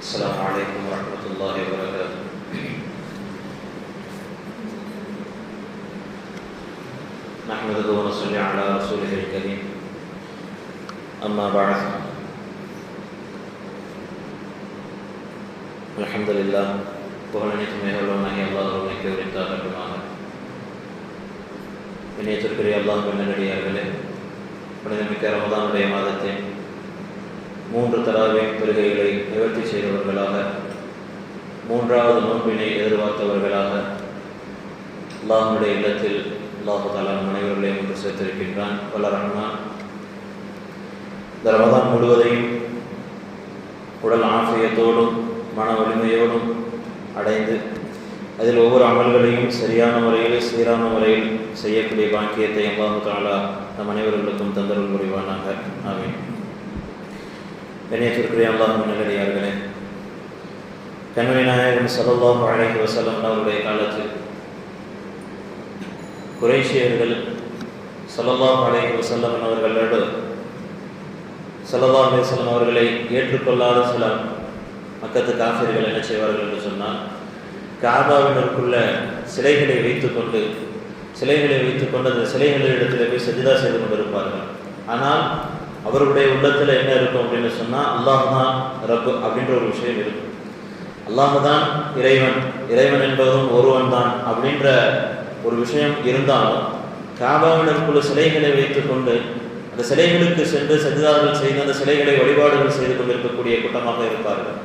السلام عليكم ورحمة الله وبركاته نحمده ونصلي على رسوله الكريم أما بعد الحمد لله புகழனைத்து மேகலோனாகி அல்லாஹ் உனக்கு உரித்தாகட்டுமாக இணையத்திற்குரிய அல்லாஹ் நல்லடியார்களே புனிதமிக்க ரமதானுடைய மாதத்தின் மூன்று தலாவை தொழுகைகளை நிவர்த்தி செய்தவர்களாக மூன்றாவது நோன்பினை எதிர்பார்த்தவர்களாக அல்லாஹனுடைய இல்லத்தில் அல்லாஹு தாலா அனைவர்களையும் ஒன்று சேர்த்திருக்கின்றான். வல்ல ரஹ்மான். இந்த ரமதான் முழுவதையும் உடல் ஆசிரியத்தோடும் மன வலிமையோடும் அடைந்து அதில் ஒவ்வொரு அமல்களையும் சரியான முறையில் சீரான முறையில் செய்யக்கூடிய பாக்கியத்தை அல்லாஹு தாலா நம் அனைவர்களுக்கும் தந்தரவு புரிவானாக. ஆமீன். கணியத்திற்குரிய அல்லாஹ் நல்லடியார்களே கண்மணி நாயகன் சல்லாஹ் அழகி வசலம் அவருடைய காலத்தில் குரேஷியர்கள் சல்லல்லாஹ் அழைக்க வசல்லம் அவர்களோடு சல்லல்லாஹ் அலையம் அவர்களை ஏற்றுக்கொள்ளாத சில மக்கத்து காஃபிர்கள் என்ன செய்வார்கள் என்று சொன்னால் காபாவினருக்குள்ள சிலைகளை வைத்துக்கொண்டு சிலைகளை வைத்துக்கொண்டு அந்த சிலைகளிடத்தில் போய் சஜிதா செய்து கொண்டிருப்பார்கள். ஆனால் அவருடைய உள்ளத்தில் என்ன இருக்கும் அப்படின்னு சொன்னால் அல்லாஹ் தான் ரப்பு அப்படின்ற ஒரு விஷயம் இருக்கும். அல்லாஹ் தான் இறைவன். இறைவன் என்பதும் ஒருவன் தான் அப்படின்ற ஒரு விஷயம் இருந்தாலும் காபாவினருக்குள்ள சிலைகளை வைத்துக்கொண்டு அந்த சிலைகளுக்கு சென்று சஜிதார்கள் செய்து அந்த சிலைகளை வழிபாடுகள் செய்து கொண்டிருக்கக்கூடிய கூட்டமாக இருப்பார்கள்.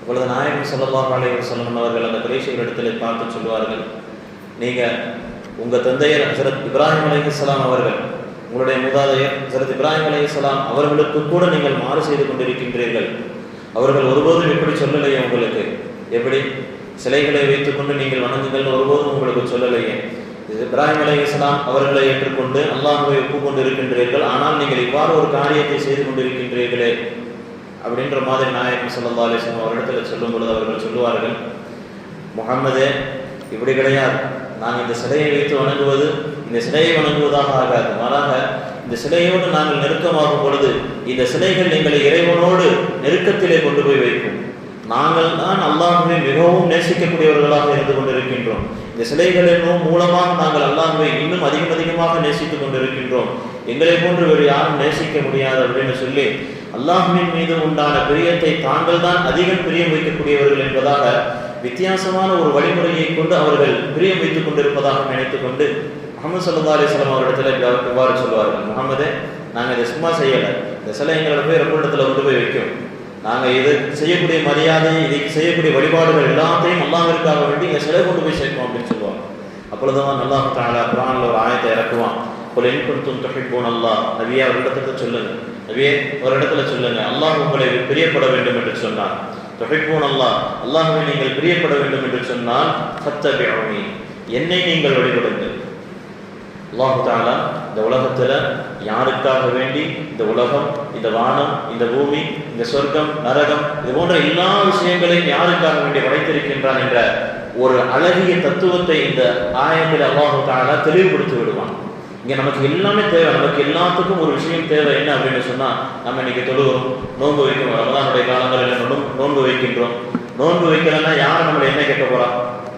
அப்பொழுது நாயகம் சொல்லலாம் அலைவர் சொல்லணும் அவர்கள் அந்த குறைஷிகளிடத்தில் பார்த்து சொல்வார்கள் நீங்கள் உங்கள் தந்தையர் ஹசரத் இப்ராஹிம் அலைஹலாம் அவர்கள் உங்களுடைய மூதாதையர் சரத் இப்ராஹிம் அலைஹிஸ்லாம் அவர்களுக்கு கூட நீங்கள் மாறு செய்து கொண்டிருக்கின்றீர்கள். அவர்கள் ஒருபோதும் எப்படி சொல்லலையே உங்களுக்கு. எப்படி? சிலைகளை வைத்துக்கொண்டு நீங்கள் வணங்குங்கள் ஒருபோதும் உங்களுக்கு சொல்லலையே. இப்ராஹிம் அலி இஸ்லாம் அவர்களை ஏற்றுக்கொண்டு அல்லாஹுவை ஒப்புக்கொண்டு இருக்கின்றீர்கள் ஆனால் நீங்கள் இவ்வாறு ஒரு காரியத்தை செய்து கொண்டிருக்கின்றீர்களே. அப்படின்ற மாதிரி நாயகம் சல்லா அலிஸ்லாம் அவரிடத்தில் சொல்லும் பொழுது அவர்கள் சொல்லுவார்கள் முகம்மதே இப்படி கிடையாது. நாங்கள் இந்த சிலையை வைத்து வணங்குவது இந்த சிலையை வணங்குவதாக ஆகாது மாறாக இந்த சிலையோடு நாங்கள் நெருக்கமாகும் பொழுது இந்த சிலைகள் எங்களை இறைவனோடு நெருக்கத்திலே கொண்டு போய் வைக்கும். நாங்கள் தான் அல்லாஹுவை மிகவும் நேசிக்கக்கூடியவர்களாக இருந்து கொண்டிருக்கின்றோம். இந்த சிலைகளின் மூலமாக நாங்கள் அல்லாஹுவை இன்னும் அதிகம் அதிகமாக நேசித்துக் கொண்டிருக்கின்றோம். எங்களை போன்று வேறு யாரும் நேசிக்க முடியாது அப்படின்னு சொல்லி அல்லாஹுவின் மீது உண்டான பிரியத்தை தாங்கள் தான் அதிகம் பிரியம் வைக்கக்கூடியவர்கள் என்பதாக வித்தியாசமான ஒரு வழிமுறையை கொண்டு அவர்கள் பிரியம் வைத்துக் கொண்டிருப்பதாக நினைத்துக் கொண்டு முகமது சல்லா அலிஸ்லாம் அவரிடத்துல இவ்வாறு சொல்லுவார்கள் முகமதே நாங்கள் இதை சும்மா செய்யலை. இந்த சிலை எங்களோட போய் ரொம்ப இடத்துல கொண்டு போய் வைக்கும். நாங்கள் இது செய்யக்கூடிய மரியாதை இதுக்கு செய்யக்கூடிய வழிபாடுகள் எல்லாத்தையும் அல்லாவிற்காக வேண்டி இங்கே சிலை கொண்டு போய் சேர்க்கும் அப்படின்னு சொல்லுவாங்க. அப்பொழுதுதான் நல்லா தாலா குரானில் ஒரு ஆயத்தை இறக்குவான். ஒரு இன்புறுத்தும் தொகைப்போன் அல்லா நவியா ஒரு இடத்துல சொல்லுங்க. நவியே ஒரு இடத்துல சொல்லுங்க. அல்லாஹ் உங்களை பிரியப்பட வேண்டும் என்று சொன்னார். தொகைப்போன் அல்லா அல்லாஹுவை நீங்கள் பிரியப்பட வேண்டும் என்று சொன்னால் சத்தபியமி என்னை நீங்கள் வழிபடுங்கள். அல்லாஹு தாலா இந்த உலகத்தில் யாருக்காக வேண்டி இந்த உலகம் இந்த வானம் இந்த பூமி இந்த சொர்க்கம் நரகம் இது போன்ற எல்லா விஷயங்களையும் யாருக்காக வேண்டி படைத்திருக்கின்றான் என்ற ஒரு அழகிய தத்துவத்தை இந்த ஆயத்தில் அல்லாஹு தாலா தெளிவுபடுத்தி விடுவான். இங்கே நமக்கு எல்லாமே தேவை. நமக்கு எல்லாத்துக்கும் ஒரு விஷயம் தேவை. என்ன அப்படின்னு சொன்னால் நம்ம இன்னைக்கு தொழுகிறோம் நோன்பு வைக்கிறோம். ரமதானுடைய காலங்களில் நோன்பு வைக்கின்றோம். நோன்பு வைக்கலன்னா யார் நம்மளை என்ன கேட்க போறா?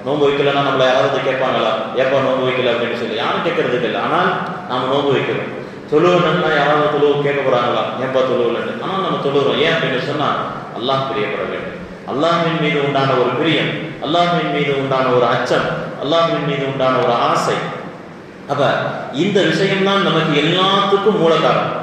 நோன்பு வைக்கலன்னா நம்மளை யாராவது கேட்பாங்களா? ஏப்பா நோன்பு வைக்கல அப்படின்னு சொல்லி. யாரும் கேட்கறதுக்கு இல்லை. ஆனால் நாம் நோன்பு வைக்கிறோம். தொழுவணும்னா யாராவது தொழுவு கேட்க போறாங்களா? ஏன்பா தொழுவலன்னு ஆனால் நம்ம தொழுகிறோம். ஏன் அப்படின்னு சொன்னா அல்லாஹ் பிரியப்பட வேண்டும். அல்லாஹின் மீது உண்டான ஒரு பிரியம் அல்லாஹின் மீது உண்டான ஒரு அச்சம் அல்லாஹின் மீது உண்டான ஒரு ஆசை. அப்ப இந்த விஷயம்தான் நமக்கு எல்லாத்துக்கும் மூல காரணம்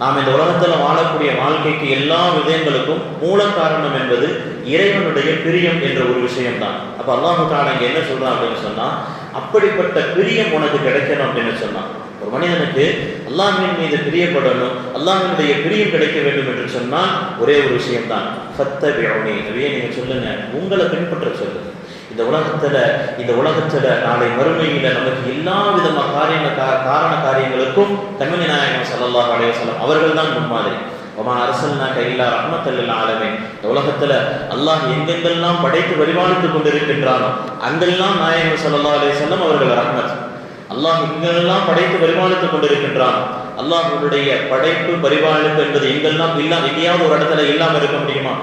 நாம் இந்த உலகத்தில் வாழக்கூடிய வாழ்க்கைக்கு எல்லா விதயங்களுக்கும் மூல காரணம் என்பது இறைவனுடைய பிரியம் என்ற ஒரு விஷயம்தான். அப்போ அல்லாஹு தாலா இங்கே என்ன சொல்கிறான் அப்படின்னு சொன்னால் அப்படிப்பட்ட பிரியம் உனக்கு கிடைக்கணும் அப்படின்னு சொன்னான். ஒரு மனிதனுக்கு அல்லாஹின் மீது பிரியப்படணும் அல்லாஹினுடைய பிரியம் கிடைக்க வேண்டும் என்று சொன்னால் ஒரே ஒரு விஷயம்தான். சத்த விழி அதையே நீங்கள் சொல்லுங்கள் உங்களை பின்பற்ற சொல்லுங்கள் இந்த உலகத்துல இந்த உலகத்துல நாளை மறுமையில நமக்கு எல்லா விதமான காரியங்க காரண காரியங்களுக்கும் கண்மணி நாயகம் சல்லாஹ் அலையம் அவர்கள் தான் முன்மாதிரி. ஒமா அரசல்னா கையிலா ரஹ்மத்தல்ல ஆலமே இந்த உலகத்துல அல்லாஹ் எங்கெங்கெல்லாம் படைத்து பரிபாலித்துக் கொண்டிருக்கின்றானோ அங்கெல்லாம் நாயகம் சல்லா அலையம் அவர்கள் ரஹ்மத். அல்லாஹ் எங்கெல்லாம் படைத்து பரிபாலித்துக் கொண்டிருக்கின்றான் அல்லாஹ்வுடைய படைப்பு பரிபாலிப்பு என்பது எங்கெல்லாம் இல்லாம எங்கேயாவது ஒரு இடத்துல இல்லாம இருக்க முடியுமா?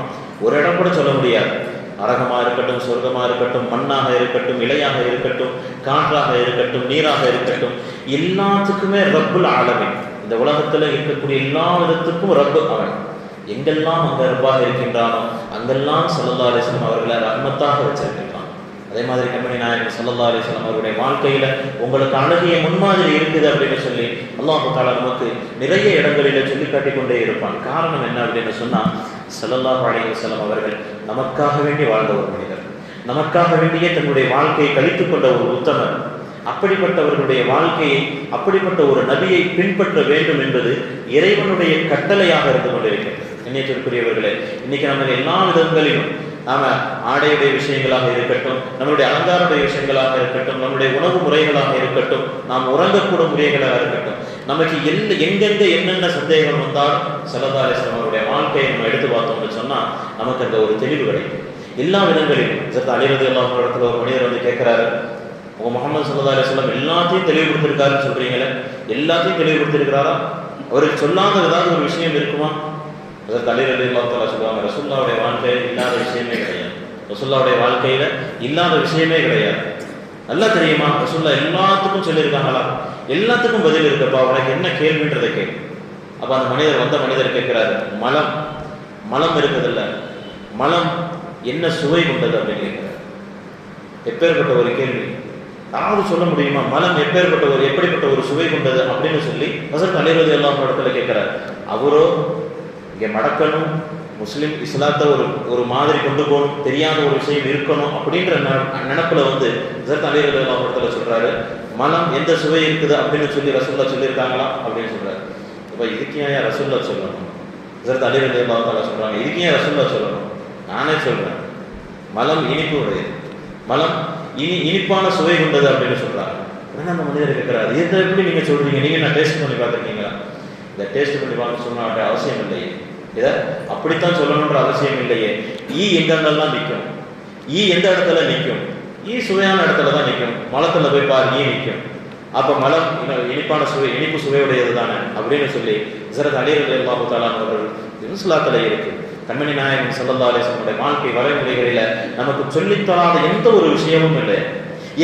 ஒரு இடம் கூட சொல்ல முடியாது. நரகமாக இருக்கட்டும் சொர்க்கமாக இருக்கட்டும் மண்ணாக இருக்கட்டும் இலையாக இருக்கட்டும் காற்றாக இருக்கட்டும் நீராக இருக்கட்டும் எல்லாத்துக்குமே ரப்புல் ஆலமே இந்த உலகத்தில் இருக்கக்கூடிய எல்லா விதத்துக்கும் ரப்பு அவன். எங்கெல்லாம் அங்க ரப்பாக இருக்கின்றானோ அங்கெல்லாம் சல்லல்லா அலிஸ்லாம் அவர்களை ரஹ்மத்தாக வச்சிருக்கின்றான். அதே மாதிரி கம்பெனி நாயகன் சல்லல்லா அலிஸ்லாம் அவருடைய வாழ்க்கையில உங்களுக்கு அழகிய முன்மாதிரி இருக்குது அப்படின்னு சொல்லி அல்லாஹு தாலா நமக்கு நிறைய இடங்களில சொல்லி காட்டிக்கொண்டே இருப்பான். காரணம் என்ன அப்படின்னு சொன்னா சல்லல்லாஹு அலைஹி செல்லம் அவர்கள் நமக்காக வேண்டி வாழ்ந்த ஒரு மனிதர். நமக்காக வேண்டியே தன்னுடைய வாழ்க்கையை கழித்துக் கொண்ட ஒரு உத்தமர். அப்படிப்பட்டவர்களுடைய வாழ்க்கையை அப்படிப்பட்ட ஒரு நபியை பின்பற்ற வேண்டும் என்பது இறைவனுடைய கட்டளையாக இருந்து கொண்டிருக்கிறது. நினைத்திற்குரியவர்களே இன்னைக்கு நம்ம எல்லா விதங்களிலும் நாம ஆடையுடைய விஷயங்களாக இருக்கட்டும் நம்மளுடைய அலங்காரடைய விஷயங்களாக இருக்கட்டும் நம்முடைய உணவு முறைகளாக இருக்கட்டும் நாம் உறங்கக்கூடும் முறைகளாக இருக்கட்டும். நமக்கு எந்த எங்கெங்க என்னென்ன சந்தேகம் வந்தாலும் சலதாரேசன் அவருடைய வாழ்க்கையை நம்ம எடுத்து பார்த்தோம்னு சொன்னா நமக்கு அந்த ஒரு தெளிவு கிடைக்கும். எல்லா விதங்களிலும் சத்த அழிவது எல்லா இடத்துல ஒரு மனிதர் வந்து கேட்கிறாரு உங்க முகமது சல்லா அலிஸ்லாம் எல்லாத்தையும் தெளிவுபடுத்திருக்காருன்னு சொல்றீங்களே எல்லாத்தையும் தெளிவுபடுத்திருக்கிறாரா அவருக்கு சொல்லாத ஏதாவது ஒரு விஷயம் இருக்குமா? அதற்கு அலி அலி சொல்லுவாங்க ரசுல்லாவுடைய வாழ்க்கையில் இல்லாத விஷயமே கிடையாது. ரசுல்லாவுடைய வாழ்க்கையில இல்லாத விஷயமே கிடையாது. நல்லா தெரியுமா? ரசுல்லா எல்லாத்துக்கும் சொல்லியிருக்காங்களா? எல்லாத்துக்கும் பதில் இருக்கப்பா உனக்கு என்ன கேள்வின்றதை கேள்வி அப்போ அந்த மனிதர் வந்த மனிதர் கேட்கிறாரு மலம். மலம் இருக்குதில்ல. மலம் என்ன சுவை கொண்டது அப்படின்னு கேட்கிறார். எப்பேற்பட்ட ஒரு கேள்வி. யாரும் சொல்ல முடியுமா? மலம் எப்பேற்பட்ட ஒரு எப்படிப்பட்ட ஒரு சுவை கொண்டது அப்படின்னு சொல்லி ஹசரத் அலிரது எல்லாம் இடத்துல கேட்கிறார். அவரோ இங்கே மடக்கணும் முஸ்லீம் இஸ்லாத்தை ஒரு ஒரு மாதிரி கொண்டு போகணும் தெரியாத ஒரு விஷயம் இருக்கணும் அப்படின்ற நினப்பில் வந்து ஹசரத் அலிரது எல்லாம் சொல்கிறாரு மலம் எந்த சுவை இருக்குது அப்படின்னு சொல்லி ரசூல்லா சொல்லியிருக்காங்களா அப்படின்னு சொல்கிறார் இப்போ இதுக்கு ஏன் ரசூல்லா சொல்லணும்? ஹசரத் அலிரது எல்லாம் சொல்கிறாங்க இதுக்கு ஏன் ரசூல்லா சொல்லணும்? நானே சொல்கிறேன் மலம் இனிப்பு உடையது. மலம் இனி இனிப்பான சுவை கொண்டது அப்படின்னு சொல்கிறாங்க என்ன அந்த மனிதர் இருக்கிறார்? இதை எப்படி நீங்கள் சொல்கிறீங்க நீங்கள் நான் டேஸ்ட் பண்ணி பார்த்துருக்கீங்களா? இந்த டேஸ்ட் பண்ணி பார்க்க சொன்ன அவசியம் இல்லையே. இதை அப்படித்தான் சொல்லணுன்ற அவசியம் இல்லையே. ஈ எங்கெங்கெல்லாம் நிற்கும் ஈ எந்த இடத்துல நிற்கும் ஈ சுவையான இடத்துல தான் நிற்கும் மலத்தில் போய் பாரு ஈ நிற்கும் அப்போ மலம் இனிப்பான சுவை இனிப்பு சுவையுடையது தானே அப்படின்னு சொல்லி ஜரத் அலிரது அல்லாஹு தாலான் அவர்கள் இன்சுலாத்துல இருக்கு. கண்மணி நாயகன் சல்லல்லா அலிஸ்லமுடைய வாழ்க்கை வரைமுறைகளில் நமக்கு சொல்லித்தராத எந்த ஒரு விஷயமும் இல்லை.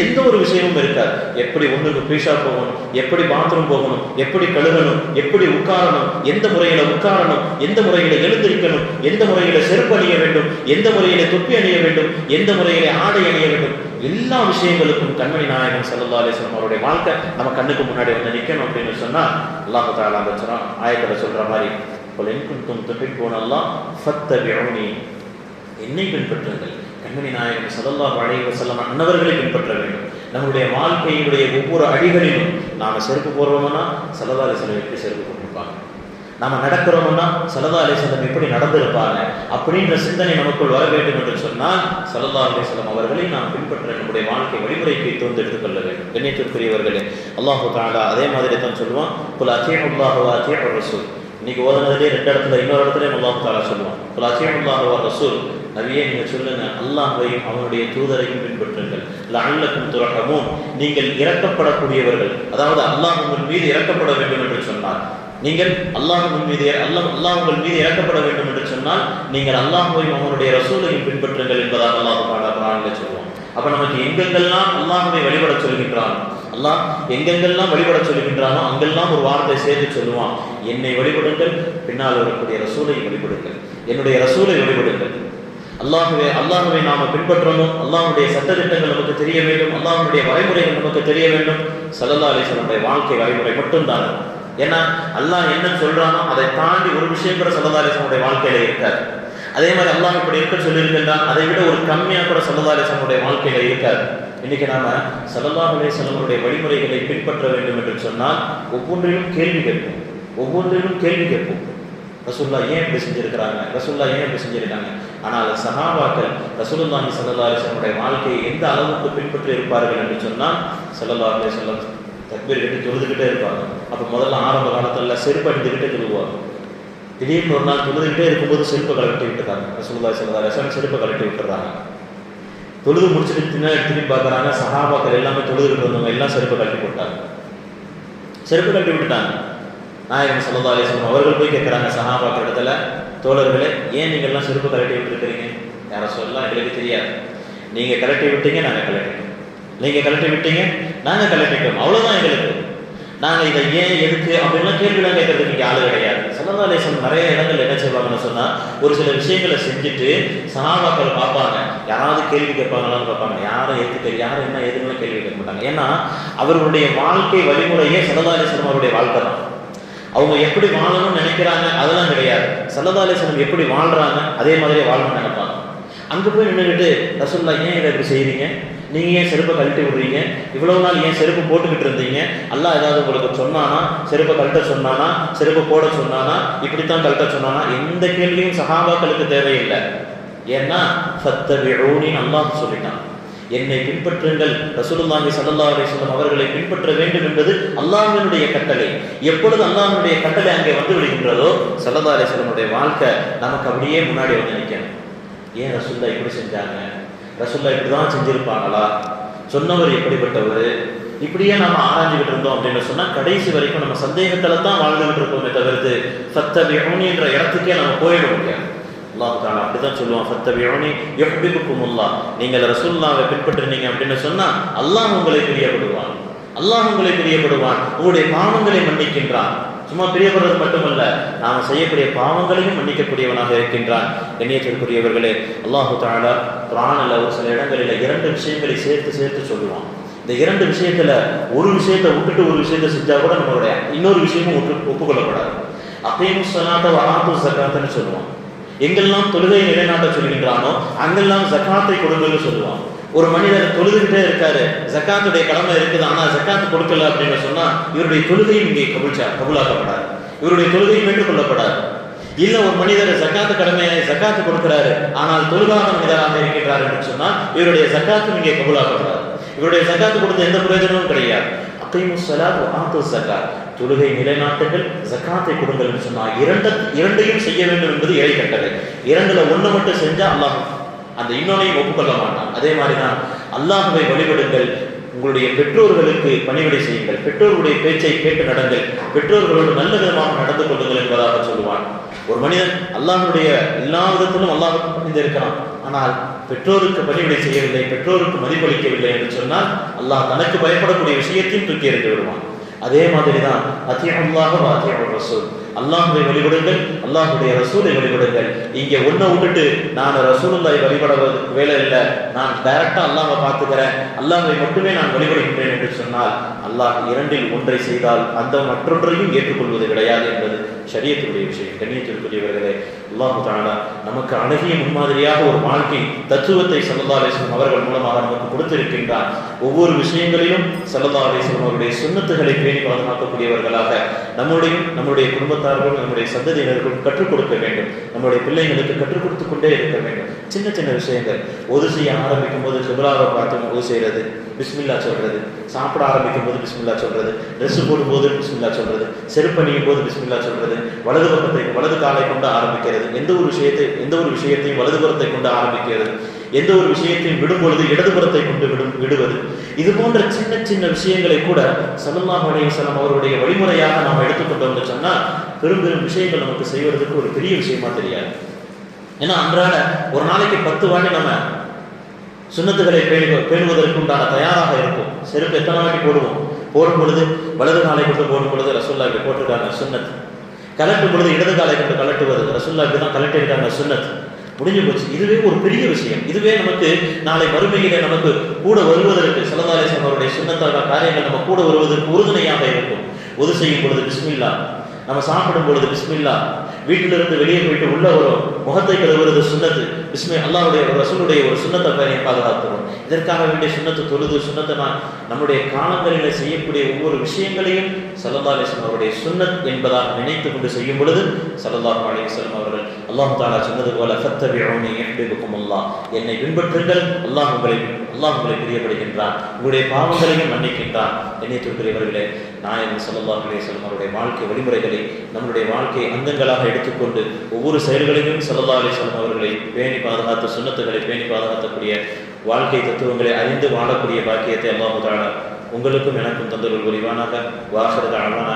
எந்த ஒரு விஷயமும் இருக்காது. எப்படி ஒன்றுக்கு பீஷா போகணும் எப்படி பாத்ரூம் போகணும் எப்படி கழுகணும் எப்படி உட்காரணும் எந்த முறையில உட்காரணும் எந்த முறையில எழுந்திருக்கணும் எந்த முறையில செருப்பு அணிய வேண்டும் எந்த முறையில தொப்பி அணிய வேண்டும் எந்த முறையில ஆடை அணிய வேண்டும் எல்லா விஷயங்களுக்கும் கண்மணி நாயகன் சல்லா அலிஸ்லாம் அவருடைய வாழ்க்கை நம்ம கண்ணுக்கு முன்னாடி வந்து நிற்கணும் அப்படின்னு சொன்னா அல்லாஹு தாலா சொல்றான் ஆயத்தில் சொல்ற மாதிரி கொலின் குந்தும் துப்பிப்போன் அல்லாஹ் ஃபத்தபிஉனி என்னை பின்பற்றுங்கள். கண்மணி நாயகன் சல்லல்லாஹு அலைஹி செல்லம் அன்னவர்களை பின்பற்ற வேண்டும். நம்முடைய வாழ்க்கையினுடைய ஒவ்வொரு அடிகளிலும் நாம் செருப்பு போடுறோம்னா சல்லல்லா அலிஸ்லம் எப்படி செருப்பு போட்டிருப்பாங்க? நாம் நடக்கிறோம்னா சல்லல்லா அலிஸ்லம் எப்படி நடந்திருப்பாங்க? அப்படின்ற சிந்தனை நமக்குள் வர வேண்டும் என்று சொன்னால் சல்லல்லா அலிஸ்லம் அவர்களை நாம் பின்பற்ற நம்முடைய வாழ்க்கை வழிமுறைக்கு தோந்து எடுத்துக்கொள்ள வேண்டும். கண்ணியத்திற்குரியவர்களே அல்லாஹு தாலா அதே மாதிரி தான் சொல்லுவான். குல் அச்சே அல்லாஹு அச்சே ரசூல். இன்னைக்கு ஓதுனதுலேயே ரெண்டு இடத்துல இன்னொரு இடத்துல அல்லாஹு தாலா சொல்லுவான். குல் அச்சே அல்லாஹு ரசூல். நபியே நீங்க சொல்லுங்க. அல்லாஹையும் அவனுடைய தூதரையும் பின்பற்றுங்கள். லஅல்லக்கும் துரஹமூன். நீங்கள் இறக்கப்படக்கூடியவர்கள் அதாவது அல்லாஹ் உங்கள் மீது இறக்கப்பட வேண்டும் என்று சொன்னார். நீங்கள் அல்லாஹ் உங்கள் மீது அல்லாஹ் அல்லாஹ் உங்கள் மீது இறக்கப்பட வேண்டும் என்று சொன்னால் நீங்கள் அல்லாஹையும் அவனுடைய ரசூலையும் பின்பற்றுங்கள் என்பதாக அல்லாஹ் குரானில் சொல்லுவோம் அப்ப நமக்கு எங்கெங்கெல்லாம் அல்லாஹுவை வழிபட சொல்கின்றான் அல்லாஹ் எங்கெங்கெல்லாம் வழிபட சொல்கின்றானோ அங்கெல்லாம் ஒரு வார்த்தை சேர்த்து சொல்லுவான். என்னை வழிபடுங்கள் பின்னால் வரக்கூடிய ரசூலை வழிபடுங்கள். என்னுடைய ரசூலை வழிபடுங்கள். அல்லாஹுவே அல்லாஹுவை நாம பின்பற்றணும். அல்லாஹுடைய சட்டத்திட்டங்கள் நமக்கு தெரிய வேண்டும். அல்லாஹுடைய வரைமுறைகள் நமக்கு தெரிய வேண்டும். சல்லல்லா அலிஸ்வனுடைய வாழ்க்கை வரைமுறை மட்டும்தான். ஏன்னா அல்லாஹ் என்ன சொல்றானோ அதை தாண்டி ஒரு விஷயம் கூட சல்லல்லா அலிஸ்வனுடைய வாழ்க்கையில இருக்காது. அதே மாதிரி அல்லாஹ் இப்படி இருக்க சொல்லியிருக்கின்றான். அதை விட ஒரு கம்மியாக கூட சல்லல்லா அலிஸ்வனுடைய வாழ்க்கையில இருக்காது. இன்னைக்கு நாம சல்லல்லா அலிஸ்வனுடைய வழிமுறைகளை பின்பற்ற வேண்டும் என்று சொன்னால் ஒவ்வொன்றிலும் கேள்வி கேட்போம். ஒவ்வொன்றிலும் கேள்வி கேட்போம். ரசுல்லா ஏன் இப்படி செஞ்சிருக்கிறாங்க? ரசுல்லா ஏன் இப்படி செஞ்சிருக்காங்க? ஆனால் சஹாபாக்கள் ரசூலுல்லாஹி சல்லா அலிஸ்லமுடைய வாழ்க்கையை எந்த அளவுக்கு பின்பற்றி இருப்பார்கள் என்று சொன்னால் சல்லா அலைஹி வஸல்லம் தக்பீர் கட்டி தொழுதுகிட்டே இருப்பாங்க. அப்போ முதல்ல ஆரம்ப காலத்தில் செருப்பு அடித்துக்கிட்டே தொழுவாங்க. திடீர்னு ஒரு நாள் தொழுதுகிட்டே இருக்கும்போது செருப்பை கலட்டி விட்டுறாங்க. ரசூலுல்லாஹி சல்லா அலைஹி செருப்பை கலட்டி விட்டுறாங்க. தொழுது முடிச்சுட்டு பின்னாடி திரும்பி பார்க்குறாங்க சஹாபாக்கள் எல்லாமே தொழுது இருந்தவங்க எல்லாம் செருப்பை கழட்டி போட்டாங்க. செருப்பு கட்டி விட்டுட்டாங்க. நாயகம் சல்லா அலிஸ்லாம் அவர்கள் போய் கேட்குறாங்க சஹாபாக்கு இடத்துல தோழர்களே ஏன் நீங்கள்லாம் செருப்பு கலட்டி விட்டுருக்கிறீங்க? யாரை சொல்லலாம் எங்களுக்கு தெரியாது. நீங்கள் கலட்டி விட்டீங்க நாங்கள் கலட்டிட்டோம் நீங்கள் கலட்டி விட்டீங்க நாங்கள் கலட்டிட்டோம் அவ்வளோதான் எங்களுக்கு. நாங்கள் இதை ஏன் எதுக்கு அப்படின்லாம் கேள்விலாம் கேட்கறதுக்கு இங்கே ஆள் கிடையாது. சல்லா அலிஸ்லாம் நிறைய இடங்கள் என்ன செய்வாங்கன்னு சொன்னால் ஒரு சில விஷயங்களை செஞ்சுட்டு சஹாபாக்கள் பார்ப்பாங்க. யாராவது கேள்வி கேட்பாங்களான்னு பார்ப்பாங்க. யாரும் எதுக்கு யாரும் என்ன எதுன்னு கேள்வி கேட்க மாட்டாங்க. ஏன்னா அவர்களுடைய வாழ்க்கை வழிமுறையே சல்லா அலிஸ்லாம் அவருடைய வாழ்க்கை தான். அவங்க எப்படி வாழணும்னு நினைக்கிறாங்க அதெல்லாம் கிடையாது. சல்லதாலேசனம் எப்படி வாழ்றாங்க அதே மாதிரியே வாழணும்னு நினைப்பாங்க. அங்கே போய் நின்றுக்கிட்டு ரசோல்லா ஏன் இதை இப்படி செய்கிறீங்க நீங்கள் ஏன் செருப்பை கழட்டி விடுறீங்க? இவ்வளோ நாள் ஏன் செருப்பு போட்டுக்கிட்டு இருந்தீங்க? எல்லாம் ஏதாவது உங்களுக்கு சொன்னானா செருப்பை கழட்ட சொன்னானா செருப்பு போட சொன்னானா இப்படித்தான் கழட்ட சொன்னானா? எந்த கேள்வியும் சஹாபாக்களுக்கு தேவையில்லை. ஏன்னா சத்தவிழோனின்னு அல்லாஹ் சொல்லிட்டான். என்னை பின்பற்றுங்கள். ரசூலுல்லாஹி ஸல்லல்லாஹு அலைஹி வஸல்லம் அவர்களை பின்பற்ற வேண்டும் என்பது அல்லாஹ்வினுடைய கட்டளை. எப்பொழுது அல்லாஹ்வினுடைய கட்டளை அங்கே வந்து விடுகின்றதோ ஸல்லல்லாஹு அலைஹி வஸல்லமுடைய வாழ்க்கை நமக்கு அப்படியே முன்னாடி வந்து நிற்கணும். ஏன் ரசூல்லா இப்படி செஞ்சாங்க? ரசூல்லா இப்படி தான் செஞ்சிருப்பாங்களா? சொன்னவர் எப்படிப்பட்டவர்? இப்படியே நம்ம ஆராய்ஞ்சுக்கிட்டு இருந்தோம் அப்படின்னு சொன்னால் கடைசி வரைக்கும் நம்ம சந்தேகத்தில் தான் வாழ்ந்துகிட்டு இருக்கோமே தவிர்த்து சத்த என்ற இடத்துக்கே நம்ம போயிட முடியாது. அல்லாஹ் தாலா அப்படிதான் சொல்லுவான். ஃபத்தபியூனி யுஹ்பிபுக்குமுல்லா. நீங்கள் ரசூலுல்லாவை பின்பற்றினீங்க அப்படின்னு சொன்னா அல்லாஹ் உங்களை பிரியப்படுவான். அல்லாஹ் உங்களை பிரியப்படுவான். உங்களுடைய பாவங்களை மன்னிக்கின்றான். சும்மா பிரியப்படுறது மட்டுமல்ல நாம் செய்யக்கூடிய பாவங்களையும் மன்னிக்கக்கூடியவனாக இருக்கின்றான். கண்ணியத்திற்குரியவர்களே அல்லாஹு தாலா குரானில் ஒரு சில இடங்களில் இரண்டு விஷயங்களை சேர்த்து சேர்த்து சொல்லுவான். இந்த இரண்டு விஷயத்துல ஒரு விஷயத்தை விட்டுட்டு ஒரு விஷயத்த செஞ்சா கூட நம்மளுடைய இன்னொரு விஷயமும் ஒப்பு ஒப்புக்கொள்ளப்படாது அப்பயும் சனாத்த வராத்து சக்காத்துன்னு சொல்லுவான். எங்கெல்லாம் தொழுகையை நிலைநாட்ட சொல்லுகின்றானோ அங்கெல்லாம் ஜக்காத்தை கொடுங்கன்னு சொல்லுவான். ஒரு மனிதர் தொழுதுகிட்டே இருக்காரு ஜக்காத்துடைய கடமை இருக்குது ஆனா ஜக்காத்து கொடுக்கல அப்படின்னு சொன்னா இவருடைய தொழுகையும் இங்கே கபுல்ச்சா கபுலாக்கப்படாது. இவருடைய தொழுகையும் ஏற்றுக்கொள்ளப்படாது இல்ல ஒரு மனிதர் ஜக்காத்து கடமையை ஜக்காத்து கொடுக்கிறாரு ஆனால் தொழுகாத மனிதராக இருக்கின்றார் என்று சொன்னால் இவருடைய ஜக்காத்தும் இங்கே கபுலாக்கப்படாது. இவருடைய ஜக்காத்து கொடுத்த எந்த பிரயோஜனமும் கிடையாது. அக்கைமு சலாத் ஆத்து ஜக்காத் தொழுகை நிலைநாட்டுகள் ஜக்காத்தை கொடுங்கள் என்று சொன்னால் இரண்ட இரண்டையும் செய்ய வேண்டும் என்பது இறை கட்டளை. இரண்டுல ஒண்ணு மட்டும் செஞ்சா அல்லாஹ் அந்த இன்னொன்னையும் ஒப்புக்கொள்ள மாட்டான். அதே மாதிரி தான் அல்லாஹுவை வழிபடுங்கள் உங்களுடைய பெற்றோர்களுக்கு பணிவிடை செய்யுங்கள் பெற்றோர்களுடைய பேச்சை கேட்டு நடங்கள் பெற்றோர்களோடு நல்ல விதமாக நடந்து கொள்ளுங்கள் என்பதாக சொல்லுவான். ஒரு மனிதன் அல்லாஹனுடைய எல்லா விதத்திலும் அல்லாஹ் பணிந்திருக்கிறான் ஆனால் பெற்றோருக்கு பணிவிடை செய்யவில்லை பெற்றோருக்கு மதிப்பளிக்கவில்லை என்று சொன்னால் அல்லாஹ் தனக்கு பயப்படக்கூடிய விஷயத்தையும் தூக்கி எறிந்து விடுவான். அதே மாதிரி தான் அத்தியமுல்லாக அத்தியம் ரசூல். அல்லாஹுவை வழிபடுங்கள் அல்லாஹுடைய ரசூலை வழிபடுங்கள். இங்கே ஒன்றை விட்டுட்டு நான் ரசூலுல்லாய் வழிபட வேலை இல்லை. நான் டைரக்டா அல்லாஹை பார்த்துக்கிறேன். அல்லாஹை மட்டுமே நான் வழிபடுகின்றேன் என்று சொன்னால் அல்லாஹ் இரண்டில் ஒன்றை செய்தால் அந்த மற்றொன்றையும் ஏற்றுக்கொள்வது கிடையாது என்பது சரியத்துடைய விஷயம் கண்ணியத்திற்குரியவர்களே அல்லாஹு தானா நமக்கு அழகிய முன்மாதிரியாக ஒரு வாழ்க்கை தத்துவத்தை சல்லா அலிஸ்லம் அவர்கள் மூலமாக நமக்கு கொடுத்திருக்கின்றார். ஒவ்வொரு விஷயங்களிலும் சல்லா அலிஸ்லம் அவருடைய சுண்ணத்துகளை பேணி பாதுகாக்கக்கூடியவர்களாக நம்முடைய நம்முடைய குடும்பத்தார்களும் நம்முடைய சந்ததியினர்களும் கற்றுக் கொடுக்க வேண்டும். நம்முடைய பிள்ளைங்களுக்கு கற்றுக் கொடுத்து கொண்டே இருக்க வேண்டும். சின்ன சின்ன விஷயங்கள். ஒது செய்ய ஆரம்பிக்கும் போது சுபலாவை பார்த்து ஒது செய்யறது பிஸ்மில்லா சொல்றது சாப்பிட ஆரம்பிக்கும் போது பிஸ்மில்லா சொல்றது ட்ரெஸ் போடும் போது பிஸ்மில்லா சொல்றது செருப்பணியும் போது பிஸ்மில்லா சொல்றது வலது பக்கத்தை வலது காலை கொண்டு ஆரம்பிக்கிறது எந்த ஒரு விஷயத்தை எந்த ஒரு விஷயத்தையும் வலதுபுறத்தை கொண்டு ஆரம்பிக்கிறது எந்த ஒரு விஷயத்தையும் விடும்பொழுது இடதுபுறத்தை கொண்டு விடும் விடுவது. இது போன்ற சின்ன சின்ன விஷயங்களை கூட சல்லல்லாஹு அலைஹி அவருடைய வழிமுறையாக நாம் எடுத்துக்கொண்டோம்னு சொன்னால் பெரும் பெரும் விஷயங்கள் நமக்கு செய்வதற்கு ஒரு பெரிய விஷயமா தெரியாது. ஏன்னா அன்றாட ஒரு நாளைக்கு பத்து வாட்டி நம்ம சுண்ணத்துகளை பேணு பேணுவதற்கு உண்டான தயாராக இருக்கும் செருப்பு எத்தனை வாட்டி போடுவோம்? போடும் பொழுது வலது காலை கொண்டு போடும் பொழுது ரசூல்லா இப்படி போட்டிருக்காங்க சுண்ணத். கலட்டும் பொழுது இடது காலை கொண்டு கலட்டுவது ரசூல்லா இப்படி தான் கலட்டியிருக்காங்க சுண்ணத். முடிஞ்சு போச்சு. இதுவே ஒரு பெரிய விஷயம். இதுவே நமக்கு நாளை மறுமையிலே நமக்கு கூட வருவதற்கு சிலதாலேசன் அவருடைய சுண்ணத்தான காரியங்கள் நம்ம கூட வருவதற்கு உறுதுணையாக இருக்கும். உது செய்யும் பொழுது பிஸ்மில்லா. நம்ம சாப்பிடும் பொழுது பிஸ்மில்லா. வீட்டிலிருந்து வெளியே போயிட்டு உள்ள வரும் முகத்தை கழுவுறது சுண்ணத்து. பிஸ்மி அல்லாவுடைய ஒரு ரசூலுடைய ஒரு சுண்ணத்தை பயனை பாதுகாத்துறோம் இதற்காக வேண்டிய சுண்ணத்தை தொழுது சுண்ணத்தை நான் நம்முடைய காலங்களில் செய்யக்கூடிய ஒவ்வொரு விஷயங்களையும் சல்லல்லா அலிஸ்லம் அவருடைய சுண்ணத் என்பதாக நினைத்து கொண்டு செய்யும் பொழுது சல்லல்லா அலிஸ்லம் அவர்கள் அல்லாஹ் தாலா சொன்னது போல ஃபத்தபிஉனி யஹ்பிபுக்கும் அல்லா என்னை பின்பற்றுங்கள் அல்லாஹ் உங்களை அல்லாஹ் உங்களை பிரியப்படுகின்றான் உங்களுடைய பாவங்களையும் மன்னிக்கின்றான். என்னை நாயகன் சல்லல்லாஹு அலைஹி வஸல்லம் அவருடைய வாழ்க்கை வழிமுறைகளை நம்முடைய வாழ்க்கை அங்கங்களாக எடுத்துக்கொண்டு ஒவ்வொரு செயல்களையும் சல்லா அலைஹி அவர்களை பேணி பாதுகாத்து சுண்ணத்துகளை பேணி பாதுகாக்கக்கூடிய வாழ்க்கை தத்துவங்களை அறிந்து வாழக்கூடிய பாக்கியத்தை அல்லாஹு தாழ உங்களுக்கும் எனக்கும் தந்தவர்கள் புரிவானாக. வாசரத அழகான